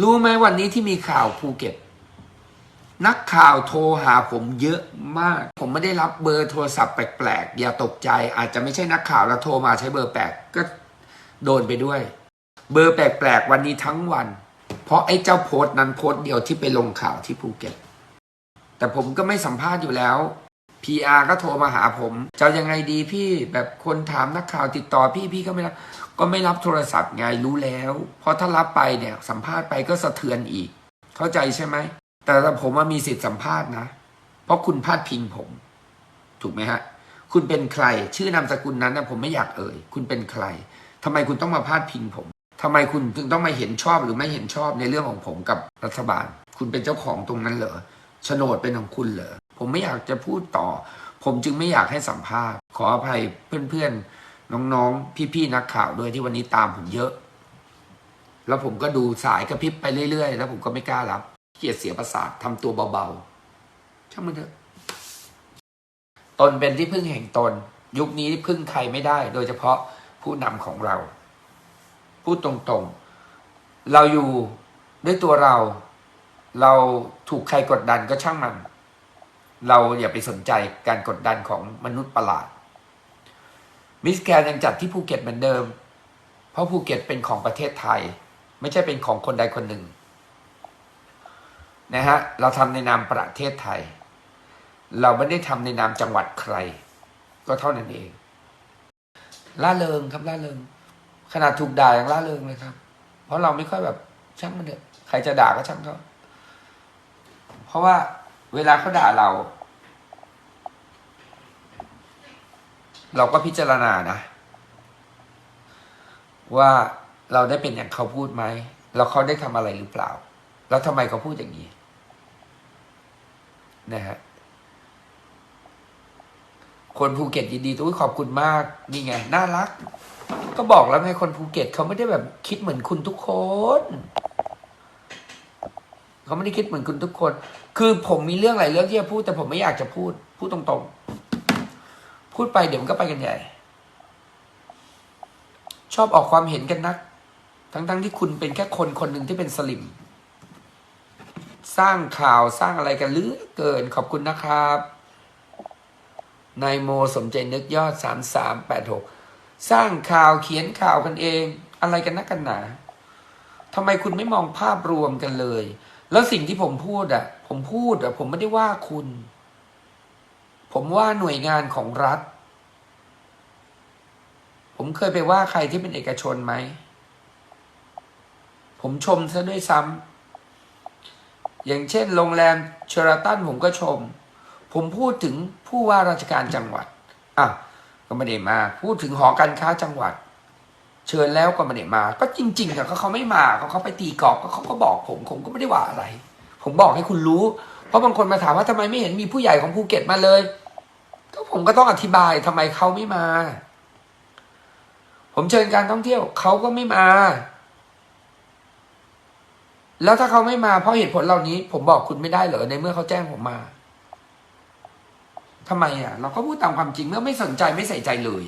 รู้ไหมวันนี้ที่มีข่าวภูเก็ต นักข่าวโทรหาผมเยอะมาก ผมไม่ได้รับเบอร์โทรศัพท์แปลกๆอย่าตกใจ อาจจะไม่ใช่นักข่าวแล้วโทรมาใช้เบอร์แปลกก็โดนไปด้วย เบอร์แปลกๆวันนี้ทั้งวัน เพราะไอ้เจ้าโพสต์นั้นโพสต์เดียวที่ไปลงข่าวที่ภูเก็ต แต่ผมก็ไม่สัมภาษณ์อยู่แล้ว PR ก็โทรมาหาผมจะยังไงดีพี่แบบคนถามนักข่าวติดต่อพี่พี่ก็ไม่รับ ก็ไม่รับโทรศัพท์ไงรู้แล้ว เพราะถ้ารับไปเนี่ยสัมภาษณ์ไปก็สะเทือนอีก เข้าใจใช่ไหม แต่ผมว่ามีสิทธิ์สัมภาษณ์นะ เพราะคุณพาดพิงผม ถูกไหมฮะ คุณเป็นใคร ชื่อนามสกุลนั้นนะผมไม่อยากเอ่ย คุณเป็นใครทำไมคุณต้องมาพาดพิงผมทำไมคุณถึงต้องมาเห็นชอบหรือไม่เห็นชอบในเรื่องของผมกับรัฐบาล คุณเป็นเจ้าของตรงนั้นเหรอโฉนดเป็นของคุณเหรอผมไม่อยากจะพูดต่อ ผมจึงไม่อยากให้สัมภาษณ์ ขออภัยเพื่อนๆ น้องๆ พี่ๆ นักข่าวด้วยที่วันนี้ตามผมเยอะ แล้วผมก็ดูสายกระพริบไปเรื่อยๆ แล้วผมก็ไม่กล้ารับเกียดเสียประสาททำตัวเบาๆช่างมันเถอะตนเป็นที่พึ่งแห่งตน ยุคนี้พึ่งใครไม่ได้ โดยเฉพาะผู้นำของเรา พูดตรงๆ เราอยู่ด้วยตัวเรา เราถูกใครกดดันก็ช่างมัน เราอย่าไปสนใจการกดดันของมนุษย์ประหลาด มิสแกรนยังจัดที่ภูเก็ตเหมือนเดิม เพราะภูเก็ตเป็นของประเทศไทย ไม่ใช่เป็นของคนใดคนหนึ่งนะฮะเราทำในนามประเทศไทย เราไม่ได้ทำในนามจังหวัดใคร ก็เท่านั้นเองล่าเริงครับล่าเริง ขนาดถูกด่ายังล่าเริงเลยครับ เพราะเราไม่ค่อยแบบช่างมันเถอะใครจะด่าก็ช่างเขาเพราะว่าเวลาเขาด่าเรา เราก็พิจารณานะ ว่าเราได้เป็นอย่างเขาพูดไหมแล้วเขาได้ทำอะไรหรือเปล่า แล้วทำไมเขาพูดอย่างนี้นะฮะคนภูเก็ตยินดีตุ้ยขอบคุณมากนี่ไงน่ารัก ก็บอกแล้วไงคนภูเก็ตเขาไม่ได้แบบคิดเหมือนคุณทุกคนเขาไม่ได้คิดเหมือนคุณทุกคน คือผมมีเรื่องหลายเรื่องที่จะพูด แต่ผมไม่อยากจะพูด พูดตรงๆ พูดไปเดี๋ยวมันก็ไปกันใหญ่ ชอบออกความเห็นกันนัก ทั้งๆที่คุณเป็นแค่คนคนหนึ่งที่เป็นสลิม สร้างข่าวสร้างอะไรกันเหลือเกินขอบคุณนะครับนายโมสมใจนึกยอดสามสามแปดหกสร้างข่าวเขียนข่าวกันเอง อะไรกันนักกันหนาทำไมคุณไม่มองภาพรวมกันเลย แล้วสิ่งที่ผมพูดอะ ผมพูดอะ ผมไม่ได้ว่าคุณ ผมว่าหน่วยงานของรัฐ ผมเคยไปว่าใครที่เป็นเอกชนไหม ผมชมซะด้วยซ้ำอย่างเช่น โรงแรมเชอราตันผมก็ชม ผมพูดถึงผู้ว่าราชการจังหวัดอะก็ไม่ได้มา พูดถึงหอการค้าจังหวัด เชิญแล้วก็ไม่ได้มา ก็จริงๆอะก็เขาไม่มาเขาเขาไปตีกรอบก็เขาก็บอกผม ผมก็ไม่ได้ว่าอะไร ผมบอกให้คุณรู้ เพราะบางคนมาถามว่าทำไมไม่เห็นมีผู้ใหญ่ของภูเก็ตมาเลย ก็ผมก็ต้องอธิบายทำไมเขาไม่มา ผมเชิญการท่องเที่ยวเขาก็ไม่มา แล้วถ้าเขาไม่มาเพราะเหตุผลเหล่านี้ ผมบอกคุณไม่ได้เหรอในเมื่อเขาแจ้งผมมาทำไมอะ เราก็พูดตามความจริงเมื่อไม่สนใจไม่ใส่ใจเลย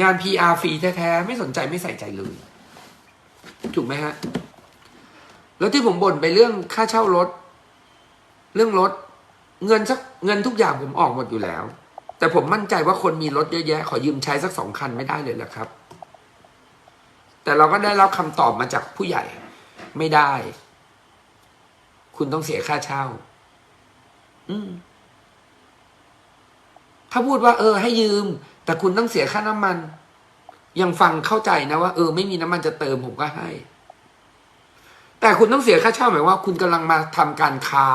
งาน PR ฟรีแท้ๆไม่สนใจไม่ใส่ใจเลย ถูกไหมฮะ แล้วที่ผมบ่นไปเรื่องค่าเช่ารถ เรื่องรถ เงินสักเงินทุกอย่างผมออกหมดอยู่แล้ว แต่ผมมั่นใจว่าคนมีรถเยอะแยะ ขอยืมใช้สักสองคันไม่ได้เลยเหรอครับ แต่เราก็ได้รับคำตอบมาจากผู้ใหญ่ไม่ได้ คุณต้องเสียค่าเช่า อืมถ้าพูดว่า เออ ให้ยืม แต่คุณต้องเสียค่าน้ำมัน ยังฟังเข้าใจนะว่า เออ ไม่มีน้ำมันจะเติมผมก็ให้ แต่คุณต้องเสียค่าเช่าหมายว่า คุณกำลังมาทำการค้า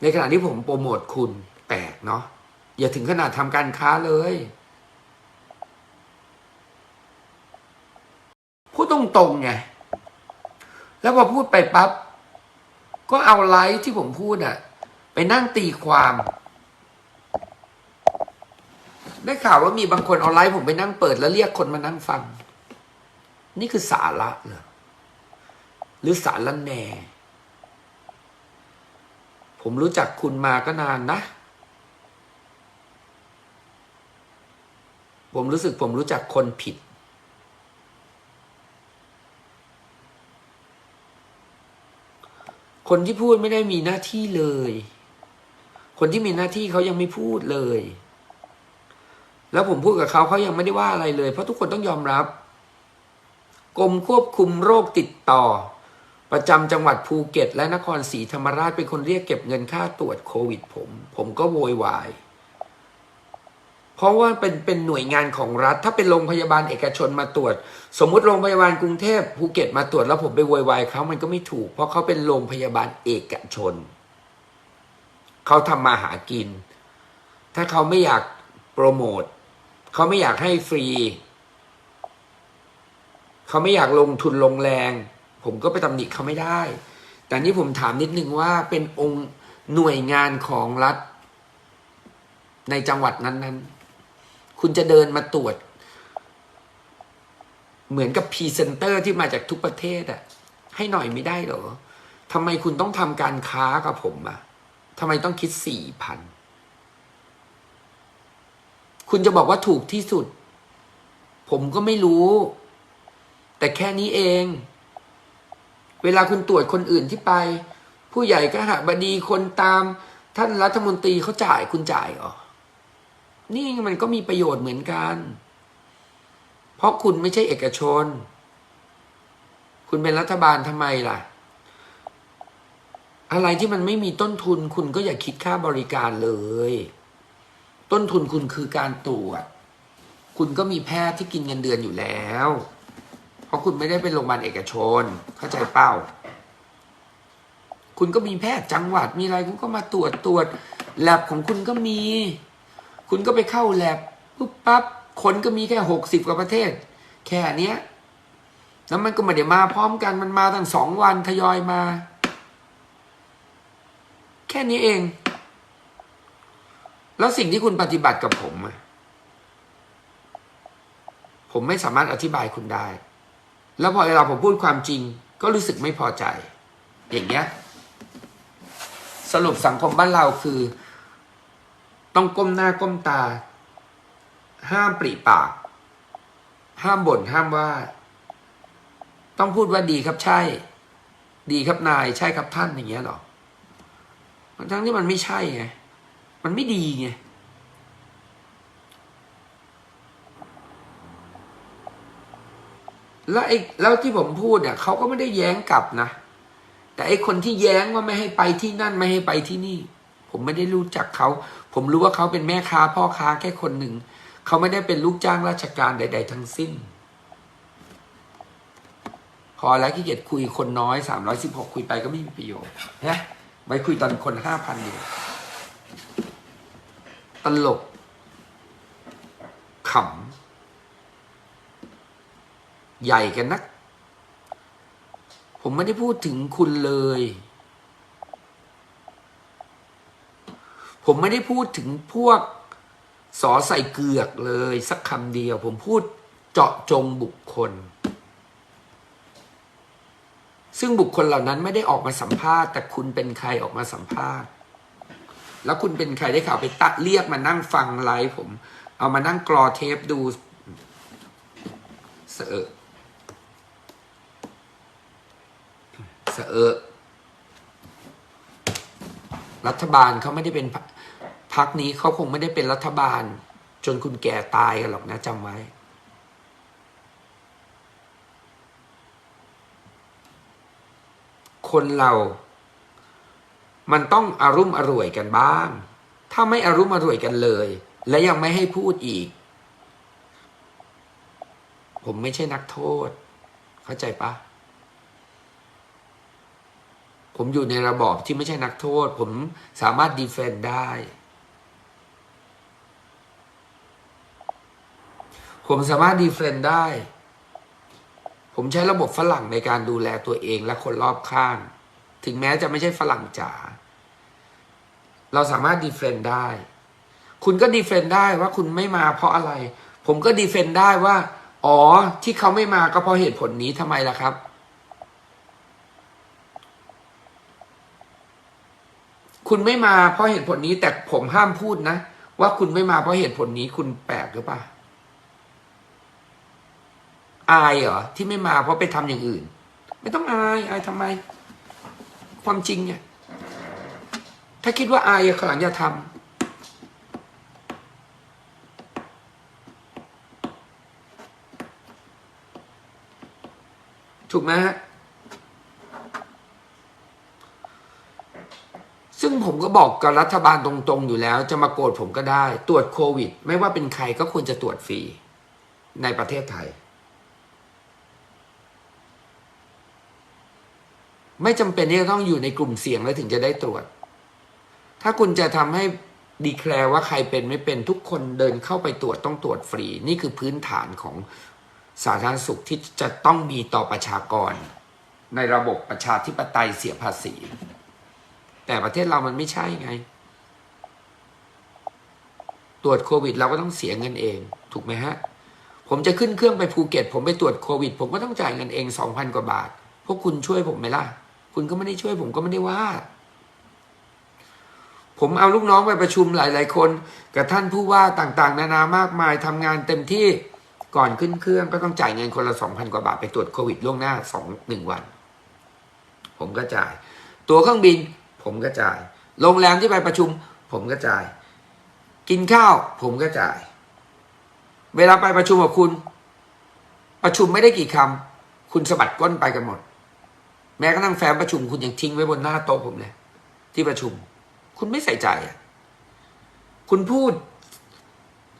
ในขณะที่ผมโปรโมทคุณแปลกเนาะอย่าถึงขนาดทำการค้าเลยพูดตรงๆไงแล้วพอพูดไปปั๊บก็เอาไลฟ์ที่ผมพูดอะไปนั่งตีความ ได้ข่าวว่ามีบางคนเอาไลฟ์ผมไปนั่งเปิดแล้วเรียกคนมานั่งฟัง นี่คือสาระเหรอ หรือสารลันแหน่ ผมรู้จักคุณมาก็นานนะ ผมรู้สึกผมรู้จักคนผิด คนที่พูดไม่ได้มีหน้าที่เลย คนที่มีหน้าที่เขายังไม่พูดเลย แล้วผมพูดกับเขาเขายังไม่ได้ว่าอะไรเลย เพราะทุกคนต้องยอมรับกรมควบคุมโรคติดต่อ ประจำจังหวัดภูเก็ต และนครศรีธรรมราชเป็นคนเรียกเก็บเงินค่าตรวจโควิดผม ผมก็โวยวาย เพราะว่าเป็นเป็นหน่วยงานของรัฐ ถ้าเป็นโรงพยาบาลเอกชนมาตรวจ สมมุติโรงพยาบาลกรุงเทพภูเก็ตมาตรวจแล้วผมไปโวยวายเขามันก็ไม่ถูก เพราะเขาเป็นโรงพยาบาลเอกชน เขาทำมาหากิน ถ้าเขาไม่อยากโปรโมทเขาไม่อยากให้ฟรี เขาไม่อยากลงทุนลงแรง ผมก็ไปตำหนิเขาไม่ได้ แต่นี่ผมถามนิดนึงว่าเป็นองค์หน่วยงานของรัฐ ในจังหวัดนั้น ๆ คุณจะเดินมาตรวจ เหมือนกับพรีเซนเตอร์ที่มาจากทุกประเทศอะให้หน่อยไม่ได้เหรอทำไมคุณต้องทำการค้ากับผมอะทำไมต้องคิดสี่พันคุณจะบอกว่าถูกที่สุด ผมก็ไม่รู้ แต่แค่นี้เอง เวลาคุณตรวจคนอื่นที่ไป ผู้ใหญ่ก็หาบดีคนตาม ท่านรัฐมนตรีเขาจ่ายคุณจ่ายหรอนี่มันก็มีประโยชน์เหมือนกัน เพราะคุณไม่ใช่เอกชน คุณเป็นรัฐบาลทำไมล่ะ อะไรที่มันไม่มีต้นทุนคุณก็อย่าคิดค่าบริการเลย ต้นทุนคุณคือการตรวจ คุณก็มีแพทย์ที่กินเงินเดือนอยู่แล้ว เพราะคุณไม่ได้เป็นโรงพยาบาลเอกชน เข้าใจเป้า คุณก็มีแพทย์จังหวัดมีอะไรคุณก็มาตรวจตรวจแลบของคุณก็มี คุณก็ไปเข้าแลบปุ๊บปั๊บคนก็มีแค่หกสิบกว่าประเทศ แค่เนี้ยแล้วมันก็ไม่ได้มาพร้อมกันมันมาตั้งสองวันทยอยมา แค่นี้เอง แล้วสิ่งที่คุณปฏิบัติกับผม ผมไม่สามารถอธิบายคุณได้ แล้วพอเวลาผมพูดความจริง ก็รู้สึกไม่พอใจ อย่างเงี้ย สรุปสังคมบ้านเราคือ ต้องก้มหน้าก้มตา ห้ามปริปาก ห้ามบ่นห้ามว่า ต้องพูดว่าดีครับใช่ ดีครับนายใช่ครับท่านอย่างเงี้ยหรอทั้งที่มันไม่ใช่ไงมันไม่ดีไง แล้วไอ้แล้วที่ผมพูดเนี่ยเขาก็ไม่ได้แย้งกลับนะ แต่ไอ้คนที่แย้งว่าไม่ให้ไปที่นั่นไม่ให้ไปที่นี่ ผมไม่ได้รู้จักเขา ผมรู้ว่าเขาเป็นแม่ค้าพ่อค้าแค่คนหนึ่ง เขาไม่ได้เป็นลูกจ้างราชการใด ๆ ทั้งสิ้น พอแล้วขี้เกียจคุยคนน้อยสามร้อยสิบหกคุยไปก็ไม่มีประโยชน์นะไว้คุยตอนคนห้าพันดีกว่ตลกขำ ใหญ่กันนัก ผมไม่ได้พูดถึงคุณเลย ผมไม่ได้พูดถึงพวกสอใส่เกือกเลยสักคำเดียว ผมพูดเจาะจงบุคคล ซึ่งบุคคลเหล่านั้นไม่ได้ออกมาสัมภาษณ์ แต่คุณเป็นใครออกมาสัมภาษณ์ แล้วคุณเป็นใครได้ข่าวไปตัดเรียกมานั่งฟังไลฟ์ผม เอามานั่งกรอเทปดูเสอะ เสอรัฐบาลเขาไม่ได้เป็นพ,พักนี้เขาคงไม่ได้เป็นรัฐบาล จนคุณแก่ตายกันหรอกนะจำไว้ คนเรา มันต้องอารุ่มอร่วยกันบ้าง ถ้าไม่อารุ่มอร่วยกันเลย และยังไม่ให้พูดอีก ผมไม่ใช่นักโทษ เข้าใจปะ ผมอยู่ในระบอบที่ไม่ใช่นักโทษ ผมสามารถดีเฟนได้ ผมสามารถดีเฟนได้ ผมใช้ระบบฝรั่งในการดูแลตัวเองและคนรอบข้าง ถึงแม้จะไม่ใช่ฝรั่งจ๋าเราสามารถดีเฟนได้ คุณก็ดีเฟนได้ว่าคุณไม่มาเพราะอะไร ผมก็ดีเฟนได้ว่า อ๋อที่เขาไม่มาก็เพราะเหตุผลนี้ทำไมล่ะครับ คุณไม่มาเพราะเหตุผลนี้แต่ผมห้ามพูดนะ ว่าคุณไม่มาเพราะเหตุผลนี้คุณแปลกหรือเปล่าอายเหรอที่ไม่มาเพราะไปทำอย่างอื่น ไม่ต้องอายอายทำไม ความจริงเนี่ยถ้าคิดว่าอายขลังอย่าทำถูกไหมฮะ ซึ่งผมก็บอกกับรัฐบาลตรงๆอยู่แล้ว จะมาโกรธผมก็ได้ ตรวจโควิด ไม่ว่าเป็นใครก็ควรจะตรวจฟรีในประเทศไทย ไม่จำเป็นที่จะต้องอยู่ในกลุ่มเสี่ยงแล้วถึงจะได้ตรวจ ถ้าคุณจะทำให้ดีแคลร์ว่าใครเป็นไม่เป็นทุกคนเดินเข้าไปตรวจต้องตรวจฟรี นี่คือพื้นฐานของสาธารณสุขที่จะต้องมีต่อประชากร ในระบบประชาธิปไตยเสียภาษี แต่ประเทศเรามันไม่ใช่ไง ตรวจโควิด เราก็ต้องเสียเงินเอง ถูกไหมฮะ ผมจะขึ้นเครื่องไปภูเก็ต ผมไปตรวจโควิด ผมก็ต้องจ่ายเงินเองสองพันกว่าบาท พวกคุณช่วยผมไหมล่ะ คุณก็ไม่ได้ช่วยผมก็ไม่ได้ว่า ผมเอาลูกน้องไปประชุมหลาย ๆ คน กับท่านผู้ว่าต่าง ๆ นานามากมายทำงานเต็มที่ก่อนขึ้นเครื่องก็ต้องจ่ายเงินคนละสองพันกว่าบาทไปตรวจโควิดล่วงหน้าสองหนึ่งวัน ผมก็จ่าย ตัวเครื่องบิน ผมก็จ่าย โรงแรมที่ไปประชุม ผมก็จ่าย กินข้าว ผมก็จ่าย เวลาไปประชุมกับคุณ ประชุมไม่ได้กี่คำคุณสะบัดก้นไปกันหมด แม้กระทั่งแฟ้มประชุมคุณยังทิ้งไว้บนหน้าโต๊ะผมเลย ที่ประชุม คุณไม่ใส่ใจอะคุณพูด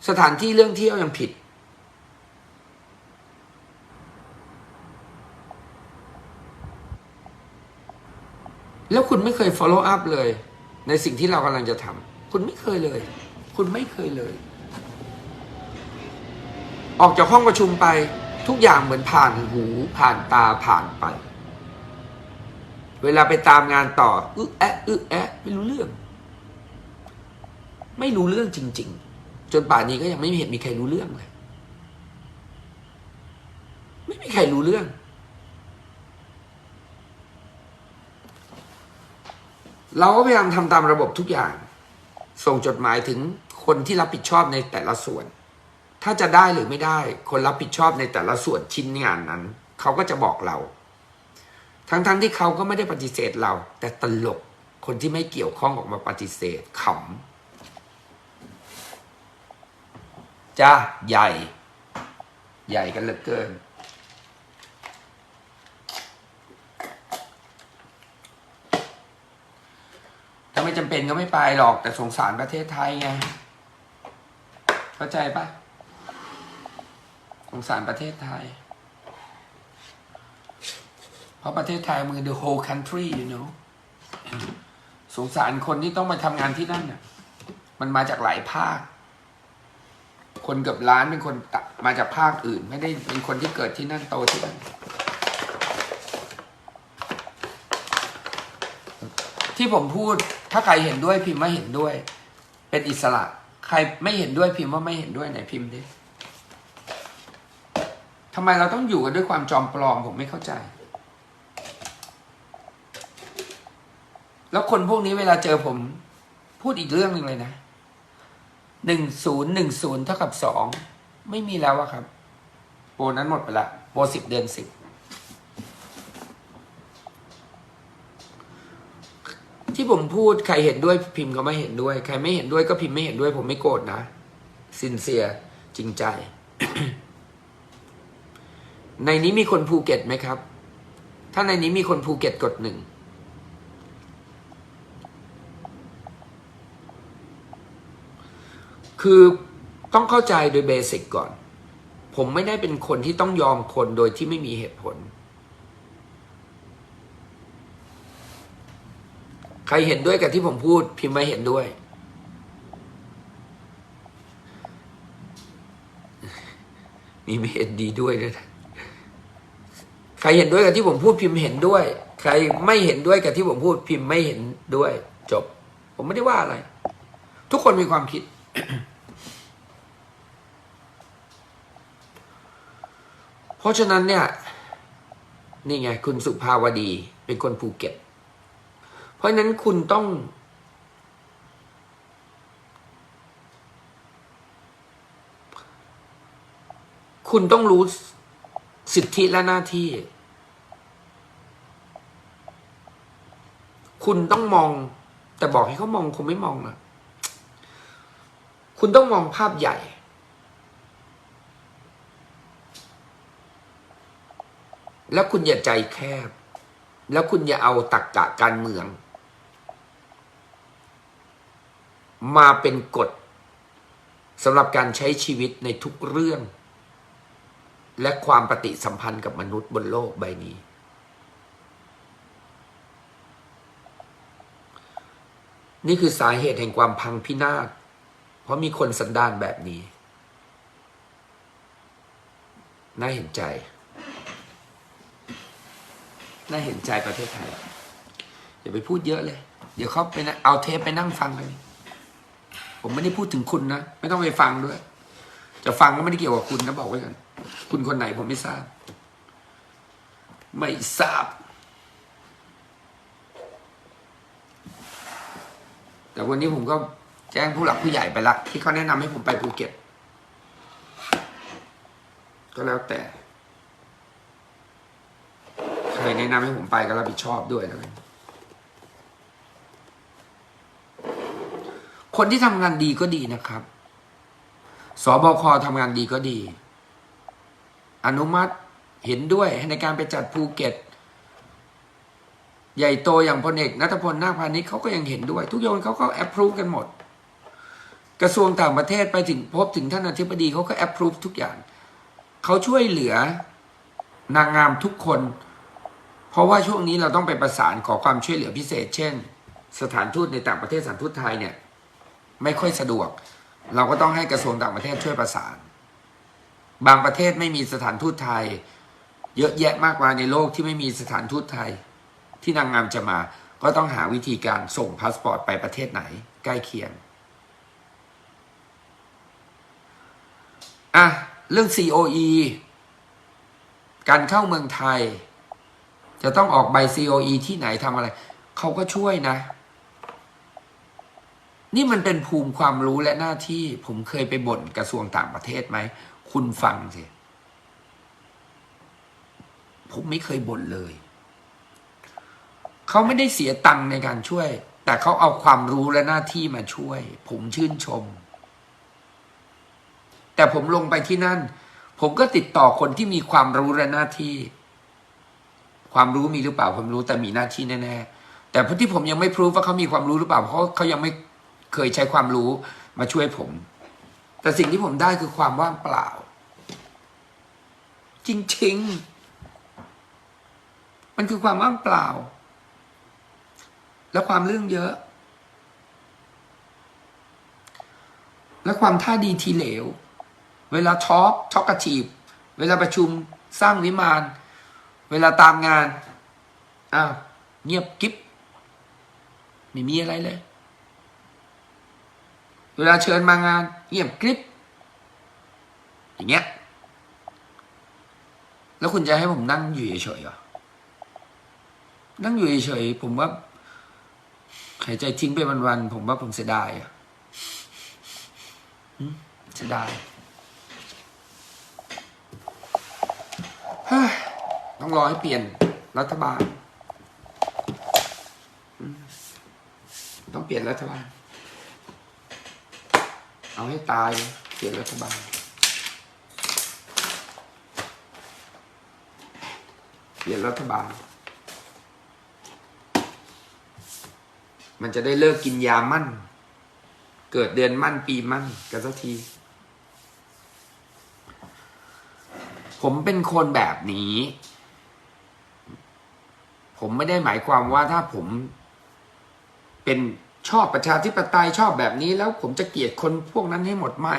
สถานที่เรื่องเที่ยวยังผิด แล้วคุณไม่เคย follow up เลย ในสิ่งที่เรากำลังจะทำคุณไม่เคยเลย คุณไม่เคยเลย ออกจากห้องประชุมไปทุกอย่างเหมือนผ่านหูผ่านตาผ่านไป เวลาไปตามงานต่ออึะแอะอึะแอะไม่รู้เรื่อง ไม่รู้เรื่องจริง ๆ จนป่านนี้ก็ยังไม่เห็นมีใครรู้เรื่องเลย ไม่มีใครรู้เรื่อง เราก็พยายามทำตามระบบทุกอย่าง ส่งจดหมายถึงคนที่รับผิดชอบในแต่ละส่วน ถ้าจะได้หรือไม่ได้ คนรับผิดชอบในแต่ละส่วนชิ้นงานนั้น เขาก็จะบอกเรา ทั้งๆทที่เขาก็ไม่ได้ปฏิเสธเรา แต่ตลกคนที่ไม่เกี่ยวข้องออกมาปฏิเสธขำจ้าใหญ่ ใหญ่กันเหลือเกิน ไม่จำเป็นก็ไม่ไปหรอกแต่สงสารประเทศไทยไงเข้าใจปะสงสารประเทศไทย เพราะประเทศไทยมือ the whole country you know สงสารคนที่ต้องมาทำงานที่นั่นน่ะ มันมาจากหลายภาค คนเกือบล้านเป็นคนมาจากภาคอื่น ไม่ได้เป็นคนที่เกิดที่นั่นโตที่นั่น ที่ผมพูดถ้าใครเห็นด้วยพิมพ์ว่าเห็นด้วย เป็นอิสระ ใครไม่เห็นด้วยพิมพ์ว่าไม่เห็นด้วยไหนพิมพ์ดิทำไมเราต้องอยู่กันด้วยความจอมปลอมผมไม่เข้าใจ แล้วคนพวกนี้เวลาเจอผม พูดอีกเรื่องหนึ่งเลยนะหนึ่งศูนย์หนึ่งศูนย์เท่ากับสองไม่มีแล้วอะครับ โปรนั้นหมดไปละโปรสิบเดือนสิบ ผมพูดใครเห็นด้วยพิมพ์ก็ไม่เห็นด้วย ใครไม่เห็นด้วยก็พิมพ์ไม่เห็นด้วย ผมไม่โกรธนะซินเซียจริงใจ ในนี้มีคนภูเก็ตไหมครับ ถ้าในนี้มีคนภูเก็ตกดหนึ่งคือต้องเข้าใจโดยเบสิกก่อน ผมไม่ได้เป็นคนที่ต้องยอมคนโดยที่ไม่มีเหตุผล ใครเห็นด้วยกับที่ผมพูด พิมพ์มาเห็นด้วย มีไม่เห็นดีด้วยด้วยนะใครเห็นด้วยกับที่ผมพูดพิมพ์เห็นด้วย ใครไม่เห็นด้วยกับที่ผมพูดพิมพ์ไม่เห็นด้วย จบ ผมไม่ได้ว่าอะไร ทุกคนมีความคิด เพราะฉะนั้นเนี่ย นี่ไง คุณสุภาวดี เป็นคนภูเก็ต เพราะนั้นคุณต้อง คุณต้องรู้สิทธิและหน้าที่ คุณต้องมอง แต่บอกให้เขามองคงไม่มองอะคุณต้องมองภาพใหญ่แล้วคุณอย่าใจแคบ แล้วคุณอย่าเอาตักกะการเมือง มาเป็นกฎสำหรับการใช้ชีวิตในทุกเรื่อง และความปฏิสัมพันธ์กับมนุษย์บนโลกใบนี้ นี่คือสาเหตุแห่งความพังพินาศเพราะมีคนสันดานแบบนี้ น่าเห็นใจ น่าเห็นใจประเทศไทยอย่าไปพูดเยอะเลย เดี๋ยวเขาไปเอาเทปไปนั่งฟังกัน ผมไม่ได้พูดถึงคุณนะ ไม่ต้องไปฟังด้วย จะฟังก็ไม่ได้เกี่ยวกับคุณนะบอกไว้ก่อนคุณคนไหนผมไม่ทราบ ไม่ทราบ แต่วันนี้ผมก็แจ้งผู้หลักผู้ใหญ่ไปละที่เขาแนะนำให้ผมไปภูเก็ต ก็แล้วแต่ใครแนะนำให้ผมไปก็รับผิดชอบด้วยแล้วกัน คนที่ทำงานดีก็ดีนะครับ สบคทำงานดีก็ดี อนุมัติเห็นด้วยในการไปจัดภูเก็ต ใหญ่โตอย่างพลเอกนัทพลนาคพาณิชย์เขาก็ยังเห็นด้วย ทุกอย่างเขาก็แอปพรูฟกันหมด กระทรวงต่างประเทศไปถึงพบถึงท่านอธิบดีเขาก็แอปพรูฟทุกอย่าง เขาช่วยเหลือนางงามทุกคน เพราะว่าช่วงนี้เราต้องไปประสานขอความช่วยเหลือพิเศษ เช่น สถานทูตในต่างประเทศสถานทูตไทยเนี่ย ไม่ค่อยสะดวก เราก็ต้องให้กระทรวงต่างประเทศช่วยประสาน บางประเทศไม่มีสถานทูตไทย เยอะแยะมากมายในโลกที่ไม่มีสถานทูตไทย ที่นางงามจะมาก็ต้องหาวิธีการส่งพาสปอร์ตไปประเทศไหน ใกล้เคียง อะ เรื่อง COE การเข้าเมืองไทย จะต้องออกใบ COE ที่ไหนทำอะไร เขาก็ช่วยนะ นี่มันเป็นภูมิความรู้และหน้าที่ ผมเคยไปบ่นกระทรวงต่างประเทศไหม คุณฟังสิ ผมไม่เคยบ่นเลย เขาไม่ได้เสียตังค์ในการช่วย แต่เขาเอาความรู้และหน้าที่มาช่วย ผมชื่นชม แต่ผมลงไปที่นั่น ผมก็ติดต่อคนที่มีความรู้และหน้าที่ ความรู้มีหรือเปล่าผมรู้แต่มีหน้าที่แน่ๆแต่พที่ผมยังไม่พรูฟว่าเขามีความรู้หรือเปล่าเพราะเขายังไม่ เคยใช้ความรู้มาช่วยผม แต่สิ่งที่ผมได้คือความว่างเปล่า จริง ๆ มันคือความว่างเปล่า และความเรื่องเยอะ และความท่าดีทีเหลว เวลาช็อกช็อกกระชีบเวลาประชุมสร้างวิมาน เวลาตามงานอ้าวเงียบกิ๊บไม่มีอะไรเลย เวลาเชิญมางานเงียบกริบอย่างเงี้ย แล้วคุณจะให้ผมนั่งอยู่เฉยๆเหรอ นั่งอยู่เฉยๆผมว่าหายใจทิ้งไปวันๆผมว่าผมเสียดายอะเสียดายต้องรอให้เปลี่ยนรัฐบาล ต้องเปลี่ยนรัฐบาล เอาให้ตายเปลี่ยนรัฐบาลเปลี่ยนรัฐบาล มันจะได้เลิกกินยามั่น เกิดเดือนมั่นปีมั่นกันสักที ผมเป็นคนแบบนี้ ผมไม่ได้หมายความว่าถ้าผมเป็น ชอบประชาธิปไตยชอบแบบนี้แล้วผมจะเกลียดคนพวกนั้นให้หมดไม่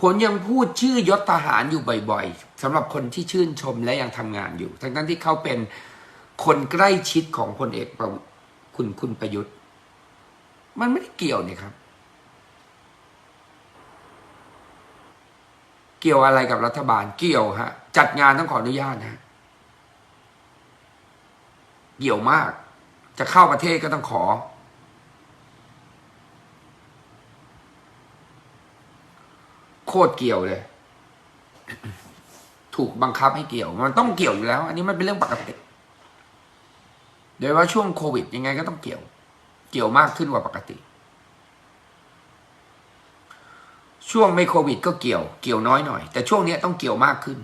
ผมยังพูดชื่อยศทหารอยู่บ่อยๆสำหรับคนที่ชื่นชมและยังทำงานอยู่ ทั้งนั้นที่เขาเป็นคนใกล้ชิดของพลเอกประคุณคุณประยุทธ์ มันไม่ได้เกี่ยวนี่ครับ เกี่ยวอะไรกับรัฐบาลเกี่ยวฮะ จัดงานต้องขออนุญาตนะฮะเกี่ยวมาก จะเข้าประเทศก็ต้องขอ โคตรเกี่ยวเลย ถูกบังคับให้เกี่ยว มันต้องเกี่ยวอยู่แล้ว อันนี้มันเป็นเรื่องปกติโดยว่าช่วงโควิด ยังไงก็ต้องเกี่ยว เกี่ยวมากขึ้นกว่าปกติ ช่วงไม่โควิด ก็เกี่ยว เกี่ยวน้อยหน่อย แต่ช่วงนี้ต้องเกี่ยวมากขึ้น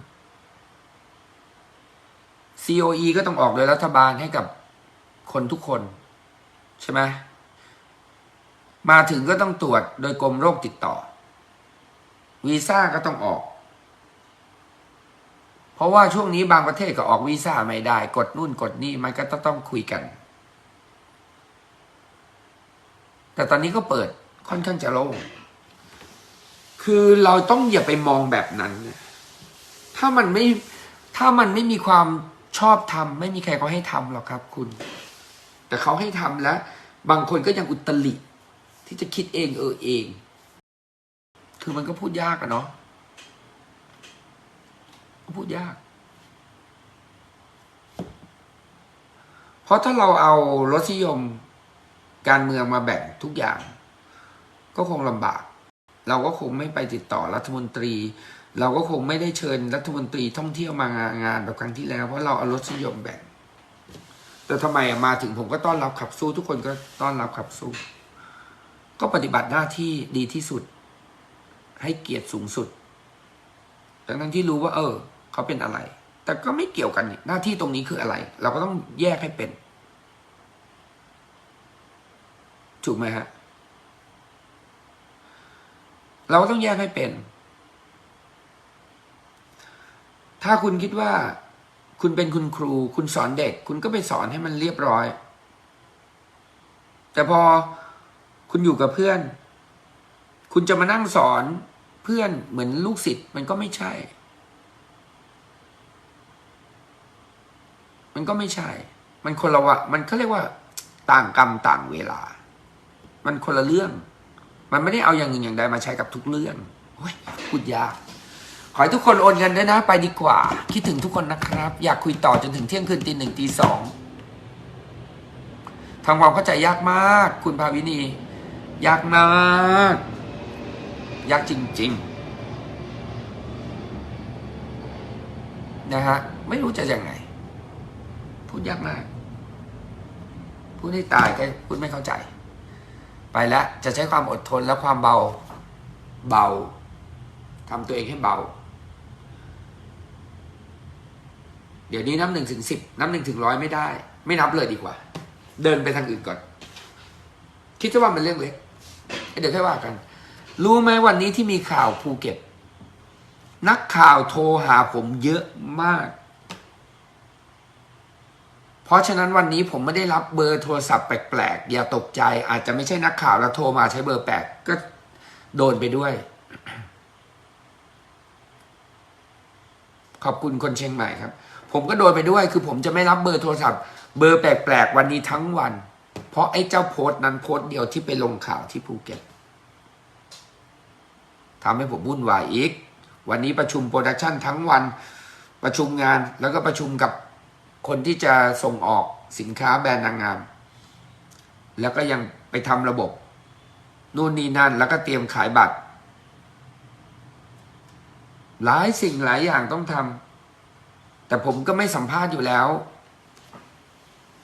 COE ก็ต้องออกโดยรัฐบาลให้กับคนทุกคน ใช่ไหมมาถึงก็ต้องตรวจโดยกรมโรคติดต่อ วีซ่าก็ต้องออก เพราะว่าช่วงนี้บางประเทศก็ออกวีซ่าไม่ได้ กดนู่นกดนี่มันก็ต้องคุยกัน แต่ตอนนี้ก็เปิดค่อนข้างจะโล่งคือเราต้องอย่าไปมองแบบนั้นนะถ้ามันไม่ถ้ามันไม่มีความชอบทำไม่มีใครเขาให้ทำหรอกครับ คุณ แต่เขาให้ทำแล้ว บางคนก็ยังอุตริที่จะคิดเองเออเอง คือมันก็พูดยากอะเนาะพูดยาก เพราะถ้าเราเอารสนิยมการเมืองมาแบ่งทุกอย่าง ก็คงลำบาก เราก็คงไม่ไปติดต่อรัฐมนตรี เราก็คงไม่ได้เชิญรัฐมนตรีท่องเที่ยวมางานแบบครั้งที่แล้วเพราะเราเอารสนิยมแบ่ง แต่ทำไมมาถึงผมก็ต้อนรับขับสู้ ทุกคนก็ต้อนรับขับสู้ ก็ปฏิบัติหน้าที่ดีที่สุด ให้เกียรติสูงสุดดังนั้นที่รู้ว่า เออ เขาเป็นอะไร แต่ก็ไม่เกี่ยวกันนี่หน้าที่ตรงนี้คืออะไร เราก็ต้องแยกให้เป็น ถูกไหมฮะ เราก็ต้องแยกให้เป็น ถ้าคุณคิดว่า คุณเป็นคุณครู คุณสอนเด็ก คุณก็ไปสอนให้มันเรียบร้อย แต่พอคุณอยู่กับเพื่อน คุณจะมานั่งสอนเพื่อนเหมือนลูกศิษย์มันก็ไม่ใช่ มันก็ไม่ใช่ มันคนละวะมันเขาเรียกว่า ต่างกรรมต่างเวลา มันคนละเรื่อง มันไม่ได้เอาอย่างหนึ่งอย่างใดมาใช้กับทุกเรื่องโอ้ยพูดยากขอให้ทุกคนโอนเงินด้วยนะ ไปดีกว่า คิดถึงทุกคนนะครับ อยากคุยต่อจนถึงเที่ยงคืนตีหนึ่งตีสองทำความเข้าใจยากมาก คุณภาวินี ยากมาก ยากจริง ๆ นะฮะ ไม่รู้จะยังไง พูดยากมาก พูดให้ตายก็พูดไม่เข้าใจ ไปแล้วจะใช้ความอดทนและความเบา เบาทำตัวเองให้เบา เดี๋ยวนี้นับหนึ่งถึงสิบนับหนึ่งถึงร้อยไม่ได้ ไม่นับเลยดีกว่า เดินไปทางอื่นก่อน คิดว่ามันเรื่องเล็กเดี๋ยวค่อยว่ากัน รู้ไหมวันนี้ที่มีข่าวภูเก็ต นักข่าวโทรหาผมเยอะมาก เพราะฉะนั้นวันนี้ผมไม่ได้รับเบอร์โทรศัพท์แปลกๆ อย่าตกใจ อาจจะไม่ใช่นักข่าวแล้วโทรมาใช้เบอร์แปลกก็โดนไปด้วย ขอบคุณคนเชียงใหม่ครับ ผมก็โดนไปด้วย คือผมจะไม่รับเบอร์โทรศัพท์ เบอร์แปลกๆ วันนี้ทั้งวัน เพราะไอ้เจ้าโพสต์นั้นโพสต์เดียวที่ไปลงข่าวที่ภูเก็ต ทำให้ผมวุ่นวายอีก วันนี้ประชุมโปรดักชันทั้งวันประชุมงานแล้วก็ประชุมกับคนที่จะส่งออกสินค้าแบรนด์นางงาม แล้วก็ยังไปทำระบบ นู่นนี่นั่น แล้วก็เตรียมขายบัตร หลายสิ่งหลายอย่างต้องทำแต่ผมก็ไม่สัมภาษณ์อยู่แล้ว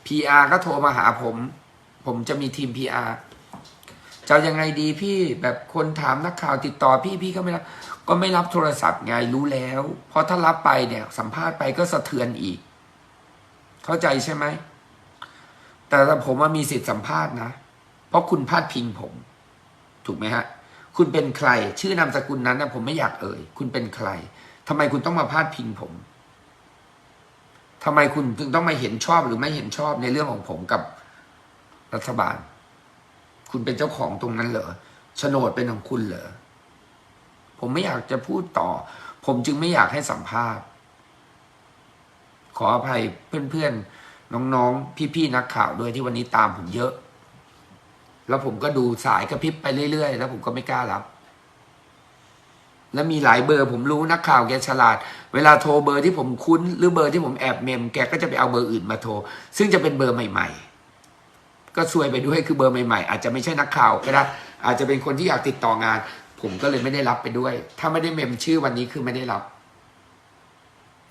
PR ก็โทรมาหาผม ผมจะมีทีม PR จะยังไงดีพี่แบบคนถามนักข่าวติดต่อพี่พี่ก็ไม่รับก็ไม่รับโทรศัพท์ไงรู้แล้ว เพราะถ้ารับไปเนี่ย สัมภาษณ์ไปก็สะเทือนอีก เข้าใจใช่ไหมแต่ผมว่ามีสิทธิ์สัมภาษณ์นะ เพราะคุณพาดพิงผม ถูกไหมฮะ คุณเป็นใคร ชื่อนามสกุลนั้นนะผมไม่อยากเอ่ย คุณเป็นใครทำไมคุณต้องมาพาดพิงผมทำไมคุณถึงต้องมาเห็นชอบหรือไม่เห็นชอบในเรื่องของผมกับรัฐบาล คุณเป็นเจ้าของตรงนั้นเหรอโฉนดเป็นของคุณเหรอผมไม่อยากจะพูดต่อ ผมจึงไม่อยากให้สัมภาษณ์ ขออภัยเพื่อนๆ น้องๆ พี่ๆ นักข่าวด้วยที่วันนี้ตามผมเยอะ แล้วผมก็ดูสายกระพริบไปเรื่อยๆ แล้วผมก็ไม่กล้ารับ แล้วมีหลายเบอร์ผมรู้นักข่าวแกฉลาด เวลาโทรเบอร์ที่ผมคุ้น หรือเบอร์ที่ผมแอบเมมแกก็จะไปเอาเบอร์อื่นมาโทร ซึ่งจะเป็นเบอร์ใหม่ ๆ ก็ซวยไปด้วยคือเบอร์ใหม่ๆ อาจจะไม่ใช่นักข่าวก็ได้อาจจะเป็นคนที่อยากติดต่องาน ผมก็เลยไม่ได้รับไปด้วย ถ้าไม่ได้เมมชื่อวันนี้คือไม่ได้รับ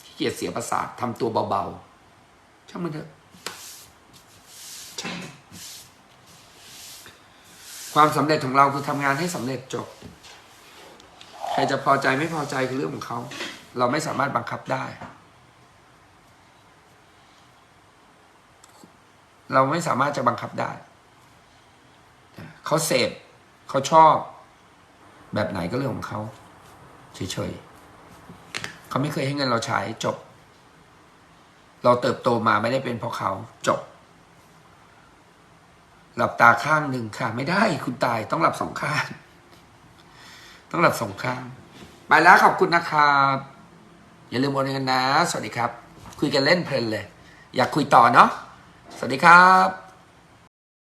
ขี้เกียจเสียประสาททำตัวเบาๆช่างมันเถอะความสำเร็จของเราคือทำงานให้สำเร็จจบ ใครจะพอใจไม่พอใจคือเรื่องของเขา เราไม่สามารถบังคับได้ เราไม่สามารถจะบังคับได้ เขาเสพเขาชอบ แบบไหนก็เรื่องของเขาเฉยๆเขาไม่เคยให้เงินเราใช้จบ เราเติบโตมาไม่ได้เป็นเพราะเขาจบ หลับตาข้างหนึ่งค่ะ ไม่ได้คุณตายต้องหลับสองข้าง ต้องหลับสองข้าง ไปแล้วขอบคุณนะครับอย่าลืมโอนเงินนะ สวัสดีครับ คุยกันเล่นเพลินเลย อยากคุยต่อเนาะ สวัสดีครับ